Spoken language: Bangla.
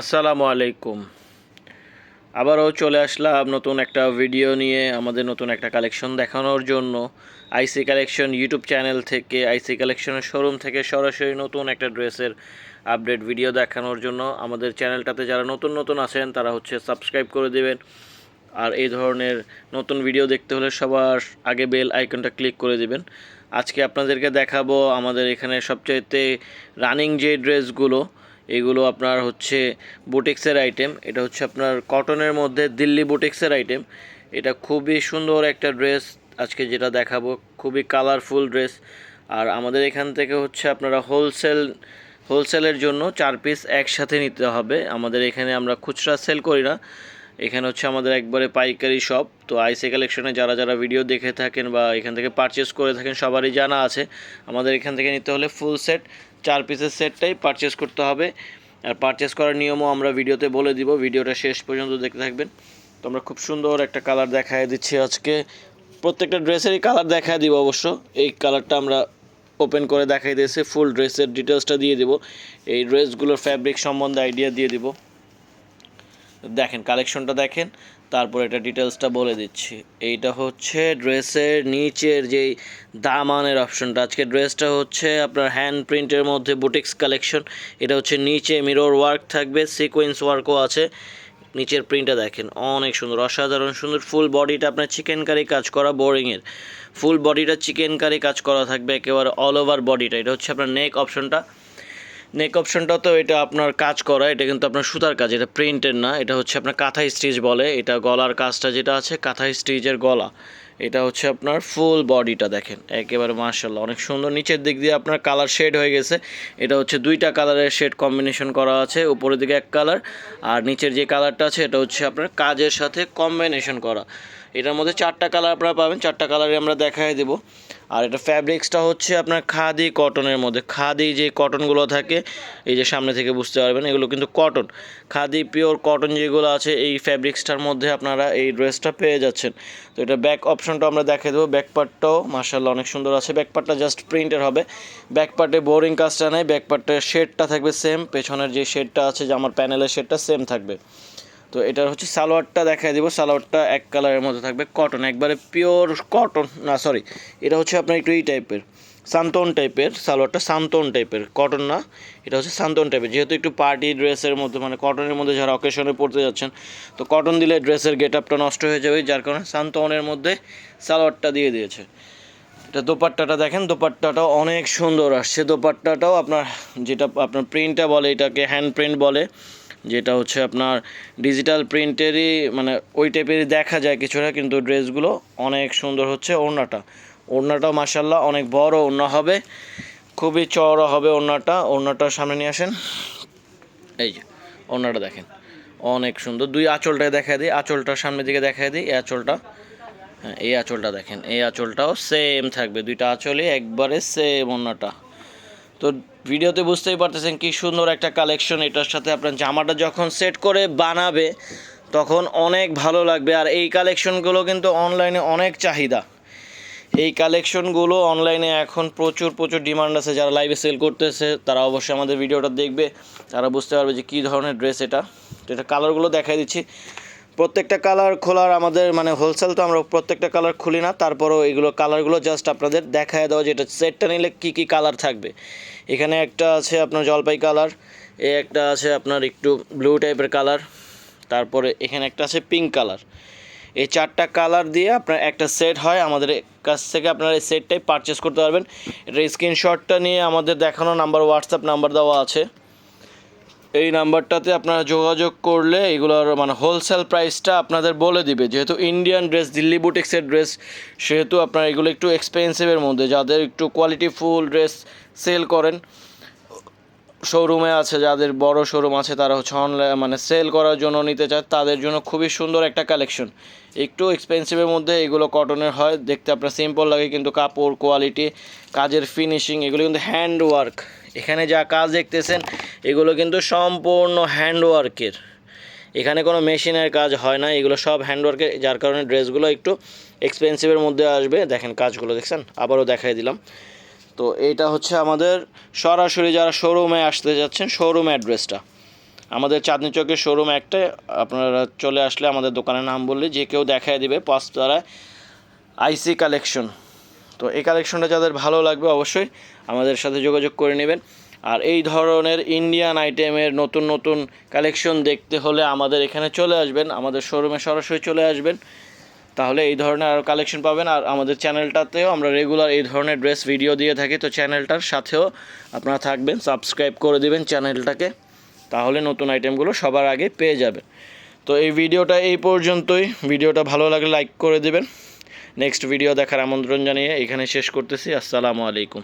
আসসালামু আলাইকুম। আবারও চলে আসলাম নতুন একটা ভিডিও নিয়ে, আমাদের নতুন একটা কালেকশন দেখানোর জন্য। আইসি কালেকশন ইউটিউব চ্যানেল থেকে আইসি কালেকশনের শোরুম থেকে সরাসরি নতুন একটা ড্রেসের আপডেট ভিডিও দেখানোর জন্য আমাদের চ্যানেলটাতে যারা নতুন নতুন আছেন, তারা হচ্ছে সাবস্ক্রাইব করে দেবেন। আর এই ধরনের নতুন ভিডিও দেখতে হলে সবার আগে বেল আইকনটা ক্লিক করে দেবেন। আজকে আপনাদেরকে দেখাবো আমাদের এখানে সবচাইতে রানিং যে ড্রেসগুলো এগুলো আপনার হচ্ছে বুটিক্সের আইটেম এটা হচ্ছে আপনার কটনের মধ্যে দিল্লি বুটিক্সের আইটেম এটা খুবই সুন্দর একটা ড্রেস আজকে যেটা দেখাবো, খুবই কালারফুল ড্রেস আর আমাদের এখান থেকে হচ্ছে আপনারা হোলসেল হোলসেলের জন্য চার পিস একসাথে নিতে হবে। আমাদের এখানে আমরা খুচরা সেল করি না। এখানে হচ্ছে আমাদের একবারে পাইকারি শপ তো আইসি কালেকশনে যারা যারা ভিডিও দেখে থাকেন বা এখান থেকে পারচেস করে থাকেন, সবারই জানা আছে। আমাদের এখান থেকে নিতে হলে ফুল সেট চার পিসের সেটটাই পারচেস করতে হবে। আর পারচেস করার নিয়মও আমরা ভিডিওতে বলে দিব ভিডিওটা শেষ পর্যন্ত দেখতে থাকবেন। তো আমরা খুব সুন্দর একটা কালার দেখায় দিচ্ছি আজকে। প্রত্যেকটা ড্রেসেরই কালার দেখায় দিব অবশ্য। এই কালারটা আমরা ওপেন করে দেখাই দিয়েছি ফুল ড্রেসের ডিটেলসটা দিয়ে দিব। এই ড্রেসগুলোর ফ্যাব্রিক সম্বন্ধে আইডিয়া দিয়ে দিব। দেখেন কালেকশনটা দেখেন, তারপর এটা ডিটেলসটা বলে দিচ্ছি। এইটা হচ্ছে ড্রেসের নিচের যেই দামানের অপশনটা আজকে ড্রেসটা হচ্ছে আপনার হ্যান্ড প্রিন্টের মধ্যে বুটিক্স কালেকশন এটা হচ্ছে নিচে মিরর ওয়ার্ক থাকবে সিকোয়েন্স ওয়ার্কও আছে। নিচের প্রিন্টটা দেখেন, অনেক সুন্দর, অসাধারণ সুন্দর। ফুল বডিটা আপনার চিকেন কারি কাজ করা বোরিংয়ের ফুল বডিটা চিকেন কারি কাজ করা থাকবে, একেবারে অল ওভার বডিটা এটা হচ্ছে আপনার নেক অপশনটা নেক অপশনটা তো এটা আপনার কাজ করা, এটা কিন্তু আপনার সুতার কাজ, এটা প্রিন্টের না, এটা হচ্ছে আপনার কাঁথা স্টিচ বলে, এটা গলার কাজটা যেটা আছে, কাঁথা স্টিচের গলা। এটা হচ্ছে আপনার ফুল বডিটা দেখেন। একেবারে মার্শাল্লাহ অনেক সুন্দর। নিচের দিক দিয়ে আপনার কালার শেড হয়ে গেছে। এটা হচ্ছে দুইটা কালারের শেড কম্বিনেশন করা আছে, উপরের দিকে এক কালার। আর নিচের যে কালারটা আছে, এটা হচ্ছে আপনার কাজের সাথে কম্বিনেশন করা। এটার মধ্যে চারটা কালার আপনারা পাবেন, চারটা কালারে আমরা দেখাই দেবো। আর এটা ফ্যাব্রিক্সটা হচ্ছে আপনার খাদি কটনের মধ্যে। খাদি যে কটনগুলো থাকে, এই যে সামনে থেকে বুঝতে পারবেন, এগুলো কিন্তু কটন। খাদি, পিওর কটন যেগুলো আছে, এই ফ্যাব্রিক্সটার মধ্যে আপনারা এই ড্রেসটা পেয়ে যাচ্ছেন। তো এটা ব্যাক অপশনটা আমরা দেখে দেবো। ব্যাকপার্টটাও মার্শাল্লাহ অনেক সুন্দর আছে। ব্যাকপার্টটা জাস্ট প্রিন্টের হবে। ব্যাকপার্টে বোরিং কাজটা নেই। ব্যাকপার্টের শেডটা থাকবে সেম পেছনের যে শেডটা আছে, যে আমার প্যানেলের শেডটা সেম থাকবে। তো এটার হচ্ছে সালোয়ারটা দেখাই দিব। সালোয়ারটা এক কালারের মধ্যে থাকবে কটন একবারে পিওর কটন না সরি এটা হচ্ছে আপনার একটু এই টাইপের সান্তন টাইপের, সালোয়ারটা সান্তন টাইপের কটন না, এটা হচ্ছে সান্তন টাইপের। যেহেতু একটু পার্টি ড্রেসের মধ্যে মানে কটনের মধ্যে যারা অকেশনে পড়তে যাচ্ছেন, তো কটন দিলে ড্রেসের গেট আপটা নষ্ট হয়ে যাবে, যার কারণে সান্তনের মধ্যে সালোয়ারটা দিয়ে দিয়েছে। এটা দোপাট্টাটা দেখেন, দোপাট্টাটাও অনেক সুন্দর আসছে। দোপাট্টাটাও আপনার যেটা, আপনার প্রিন্টটা বলে, এটাকে হ্যান্ড প্রিন্ট বলে, যেটা হচ্ছে আপনার ডিজিটাল প্রিন্টেরই মানে ওই টাইপেরই দেখা যায় কিছুটা, কিন্তু ড্রেসগুলো অনেক সুন্দর হচ্ছে ওড়নাটা। ওড়নাটাও মাসাল্লাহ অনেক বড় ওড়না হবে। খুবই চওড়া হবে ওড়নাটা। ওড়নাটা সামনে নিয়ে আসেন। এই যে, ওড়নাটা দেখেন। অনেক সুন্দর। দুই আঁচলটায় দেখা দিই। আঁচলটার সামনের দিকে দেখা দিই। এই আঁচলটা হ্যাঁ এই আঁচলটা দেখেন। এই আঁচলটাও সেম থাকবে। দুইটা আঁচলই একবারে সেম ওড়নাটা। তো ভিডিওতে বুঝতেই পারতেছেন কি সুন্দর একটা কালেকশন এটার সাথে আপনার জামাটা যখন সেট করে বানাবে, তখন অনেক ভালো লাগবে। আর এই কালেকশনগুলো কিন্তু অনলাইনে অনেক চাহিদা। এই কালেকশনগুলো অনলাইনে এখন প্রচুর প্রচুর ডিমান্ড আছে। যারা লাইভে সেল করতেছে, তারা অবশ্যই আমাদের ভিডিওটা দেখবে। তারা বুঝতে পারবে যে কী ধরনের ড্রেস এটা। তো এটা কালারগুলো দেখাই দিচ্ছি। প্রত্যেকটা কালার খোলার আমাদের মানে হোলসেল তো আমরা প্রত্যেকটা কালার খুলি না। তারপরও এগুলো কালারগুলো জাস্ট আপনাদের দেখায় দেওয়া যেটা সেটটা নিলে কী কী কালার থাকবে। এখানে একটা আছে আপনার জলপাই কালার এ একটা আছে আপনার একটু ব্লু টাইপের কালার তারপরে এখানে একটা আছে পিঙ্ক কালার এই চারটা কালার দিয়ে আপনার একটা সেট হয়। আমাদের কাছ থেকে আপনারা এই সেটটাই পারচেস করতে পারবেন। এটা স্ক্রিনশটটা নিয়ে আমাদের দেখানো নাম্বার হোয়াটসঅ্যাপ নাম্বার দেওয়া আছে। এই নাম্বারটাতে আপনারা যোগাযোগ করলে এগুলোর মানে হোলসেল প্রাইসটা আপনাদের বলে দিবে। যেহেতু ইন্ডিয়ান ড্রেস দিল্লি বুটিক্সের ড্রেস সেহেতু আপনারা এগুলো একটু এক্সপেন্সিভের মধ্যে। যাদের একটু কোয়ালিটি ফুল ড্রেস সেল করেন শোরুমে আছে, যাদের বড় শোরুম আছে, তারা হচ্ছে অনলাইন মানে সেল করার জন্য নিতে চায়, তাদের জন্য খুবই সুন্দর একটা কালেকশন একটু এক্সপেন্সিভের মধ্যে এগুলো কটনের হয়, দেখতে আপনার সিম্পল লাগে, কিন্তু কাপড় কোয়ালিটি কাজের ফিনিশিং এগুলো কিন্তু হ্যান্ড ওয়ার্ক এখানে যা কাজ দেখতেছেন, এগুলো কিন্তু সম্পূর্ণ হ্যান্ড ওয়ার্কের এখানে কোনো মেশিনের কাজ হয় না, এগুলো সব হ্যান্ডওয়ার্কের যার কারণে ড্রেসগুলো একটু এক্সপেন্সিভের মধ্যে আসবে। দেখেন কাজগুলো, দেখছেন? আবারও দেখাই দিলাম। তো এইটা হচ্ছে আমাদের সরাসরি যারা শোরুমে আসতে যাচ্ছেন, শোরুম অ্যাড্রেসটা। আমাদের চাঁদনি চকের শোরুম একটাই আপনারা চলে আসলে আমাদের দোকানের নাম বললে যে কেউ দেখায় দিবে পাঁচতারায় আইসি কালেকশন। তো এই কালেকশনটা যাদের ভালো লাগবে অবশ্যই আমাদের সাথে যোগাযোগ করে নেবেন। আর এই ধরনের ইন্ডিয়ান আইটেমের নতুন নতুন কালেকশন দেখতে হলে আমাদের এখানে চলে আসবেন, আমাদের শোরুমে সরাসরি চলে আসবেন। তাহলে এই ধরনের আরও কালেকশন পাবেন। আর আমাদের চ্যানেলটাতেও আমরা রেগুলার এই ধরনের ড্রেস ভিডিও দিয়ে থাকি। তো চ্যানেলটার সাথেও আপনারা থাকবেন সাবস্ক্রাইব করে দেবেন চ্যানেলটাকে তাহলে নতুন আইটেমগুলো সবার আগে পেয়ে যাবেন। তো এই ভিডিওটা এই পর্যন্তই। ভিডিওটা ভালো লাগলে লাইক করে দেবেন। নেক্সট ভিডিও দেখার আমন্ত্রণ জানিয়ে এখানে শেষ করতেছি। আসসালামু আলাইকুম।